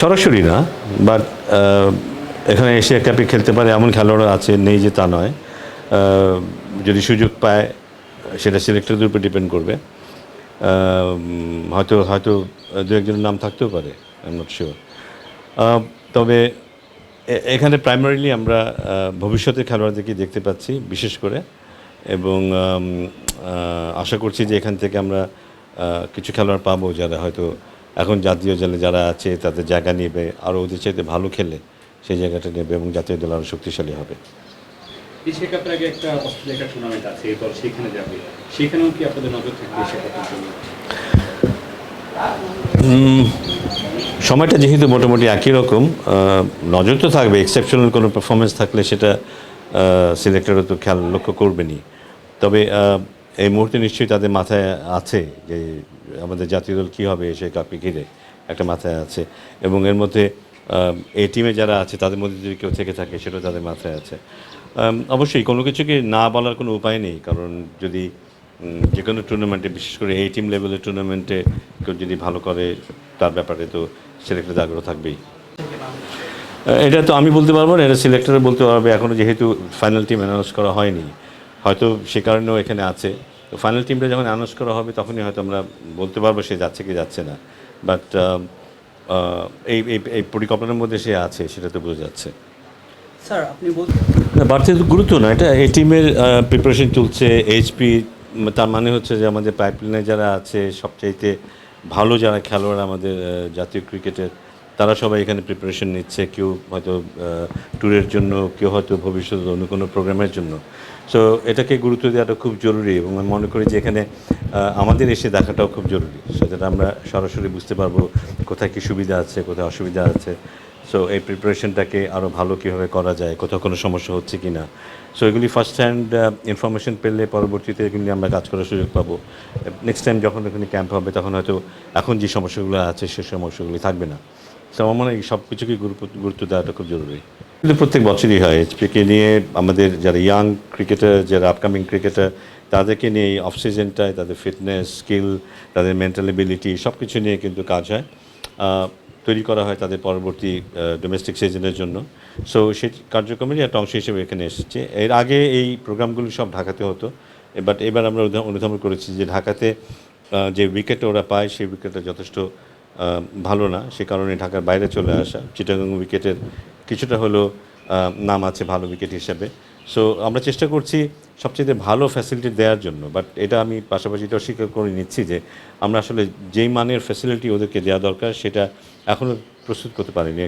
সরাসরি না বাট এখানে এশিয়া কাপে খেলতে পারে, এমন খেলোয়াড় আছে, নেই যে তা নয়। যদি সুযোগ পায়, সেটা সিলেক্টরদের উপর ডিপেন্ড করবে। হয়তো হয়তো, দু একজনের নাম থাকতেও পারে আই নট শিওর তবে এখানে প্রাইমারিলি আমরা ভবিষ্যতের খেলোয়াড়দেরকে দেখতে পাচ্ছি, বিশেষ করে। এবং আশা করছি যে এখান থেকে আমরা কিছু খেলোয়াড় পাবো যারা হয়তো এখন জাতীয় দলে যারা আছে তাদের জায়গা নেবে আরও ওদের চাইতে ভালো খেলে সেই জায়গাটা নেবে এবং জাতীয় দল আরও শক্তিশালী হবে। এশিয়া আগে একটা অস্ট্রেলিয়া টুর্নামেন্ট আছে এরপর সেখানে যাবে। সেখানেও কি আপনাদের নজর থাকবে এশিয়া কাপের জন্য? উম, সময়টা যেহেতু মোটামুটি একই রকম নজর তো থাকবে এক্সেপশনাল কোনো পারফরমেন্স থাকলে সেটা সিলেক্টরও তো খেয়াল লক্ষ্য করবেনই। তবে এই মুহূর্তে নিশ্চয়ই তাদের মাথায় আছে যে আমাদের জাতীয় দল কী হবে সে কাপে ঘিরে একটা মাথায় আছে। এবং এর মধ্যে এই টিমে যারা আছে, তাদের মধ্যে যদি কেউ থেকে থাকে, সেটাও তাদের মাথায় আছে। অবশ্যই কোনো কিছুকে না বলার কোনো উপায় নেই, কারণ যদি যে কোনো টুর্নামেন্টে বিশেষ করে এই টিম লেভেলের টুর্নামেন্টে কেউ যদি ভালো করে তার ব্যাপারে তো সিলেক্টরের আগ্রহ থাকবেই। এটা তো আমি বলতে পারব না, এটা সিলেক্টরে বলতে পারবে। এখনও যেহেতু ফাইনাল টিম অ্যানাউন্স করা হয়নি, হয়তো সে কারণেও এখানে আছে। তো ফাইনাল টিমটা যখন অ্যানাউন্স করা হবে তখনই হয়তো আমরা বলতে পারব সে যাচ্ছে কি যাচ্ছে না। বাট এই এই এই পরিকল্পনার মধ্যে সে আছে সেটা তো বোঝা যাচ্ছে। স্যার আপনি বলছেন বাড়তি গুরুত্ব না এটা এই টিমের প্রিপারেশন চলছে এইচপি তার মানে হচ্ছে যে আমাদের পাইপলাইনে যারা আছে সবচাইতে ভালো যারা খেলোয়াড় আমাদের জাতীয় ক্রিকেটের তারা সবাই এখানে প্রিপারেশন নিচ্ছে, কেউ হয়তো ট্যুরের জন্য, কেউ হয়তো ভবিষ্যতে অন্য কোনো প্রোগ্রামের জন্য। সো এটাকে গুরুত্ব দেওয়াটা খুব জরুরি এবং আমি মনে করি যে এখানে আমাদের এসে দেখাটাও খুব জরুরি। সো সেটা আমরা সরাসরি বুঝতে পারব কোথায় কী সুবিধা আছে, কোথায় অসুবিধা আছে। সো এই প্রিপারেশনটাকে আরও ভালো কীভাবে করা যায়, কোথাও কোনো সমস্যা হচ্ছে কি না সো এগুলি ফার্স্ট হ্যান্ড ইনফরমেশন পেলে পরবর্তীতে এগুলি আমরা কাজ করার সুযোগ পাবো। নেক্সট টাইম যখন এখানে ক্যাম্প হবে, তখন হয়তো এখন যে সমস্যাগুলো আছে, সে সমস্যাগুলি থাকবে না। তো আমার মনে হয় সব কিছুকে গুরুত্ব গুরুত্ব দেওয়াটা খুব জরুরি। কিন্তু প্রত্যেক বছরই হয় এইচপিকে নিয়ে আমাদের যারা ইয়াং ক্রিকেটার যারা আপকামিং ক্রিকেটার তাদেরকে নিয়ে এই অফ সিজনটায় তাদের ফিটনেস স্কিল তাদের মেন্টাল এবিলিটি সব কিছু নিয়ে কিন্তু কাজ হয়। তৈরি করা হয় তাদের পরবর্তী ডোমেস্টিক সিজনের জন্য। সো সেই কার্যক্রমেরই একটা অংশ হিসেবে এখানে এসেছে। এর আগে এই প্রোগ্রামগুলো সব ঢাকাতে হতো বাট এবার আমরা অনুধাবন করেছি যে ঢাকাতে যে উইকেট ওরা পায়, সেই উইকেটটা যথেষ্ট ভালো না, সে কারণে ঢাকার বাইরে চলে আসা। চিটাগাং উইকেটের কিছুটা হলেও নাম আছে ভালো উইকেট হিসাবে। সো আমরা চেষ্টা করছি সবচেয়ে ভালো ফ্যাসিলিটি দেওয়ার জন্য বাট এটা আমি পাশাপাশি এটা স্বীকার করে নিচ্ছি যে, আমরা আসলে যেই মানের ফ্যাসিলিটি ওদেরকে দেওয়া দরকার, সেটা এখনও প্রস্তুত করতে পারিনি।